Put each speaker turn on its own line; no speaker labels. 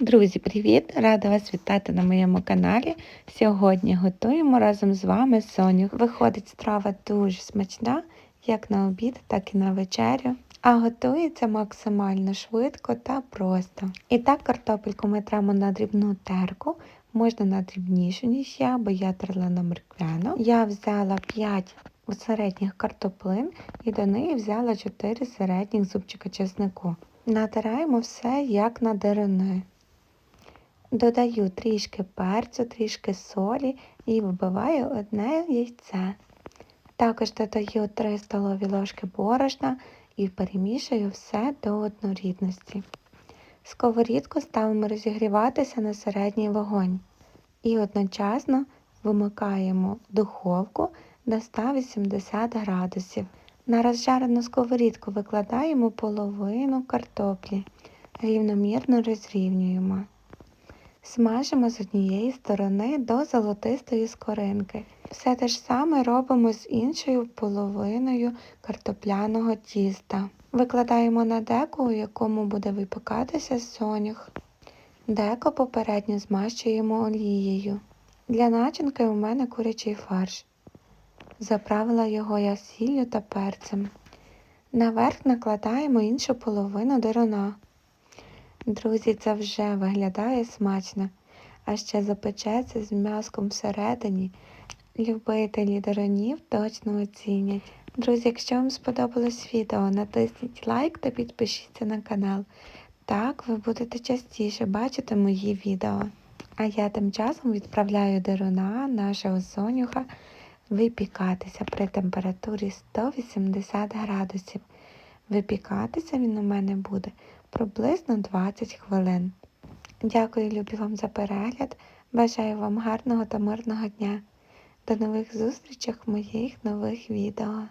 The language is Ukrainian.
Друзі, привіт! Рада вас вітати на моєму каналі. Сьогодні готуємо разом з вами соню. Виходить страва дуже смачна, як на обід, так і на вечерю. А готується максимально швидко та просто. І так, картопельку ми тремо на дрібну терку, можна на дрібнішу, ніж я, бо я терла на морквяну. Я взяла 5 середніх картоплин і до неї взяла 4 середніх зубчика чеснику. Натираємо все як на дерени. Додаю трішки перцю, трішки солі і вбиваю одне яйце. Також додаю 3 столові ложки борошна і перемішую все до однорідності. Сковорідку ставимо розігріватися на середній вогонь і одночасно вимикаємо духовку на 180 градусів. На розжарену сковорідку викладаємо половину картоплі, рівномірно розрівнюємо. Смажимо з однієї сторони до золотистої скоринки. Все те ж саме робимо з іншою половиною картопляного тіста. Викладаємо на деко, у якому буде випікатися сонях. Деко попередньо змащуємо олією. Для начинки у мене курячий фарш. Заправила його я сіллю та перцем. Наверх накладаємо іншу половину дерона. Друзі, це вже виглядає смачно, а ще запечеться з м'яском всередині. Любителі деронів точно оцінять. Друзі, якщо вам сподобалось відео, натисніть лайк та підпишіться на канал. Так ви будете частіше бачити мої відео. А я тим часом відправляю деруна нашого сонюха випікатися при температурі 180 градусів. Випікатися він у мене буде приблизно 20 хвилин. Дякую, любі вам за перегляд. Бажаю вам гарного та мирного дня. До нових зустрічей в моїх нових відео.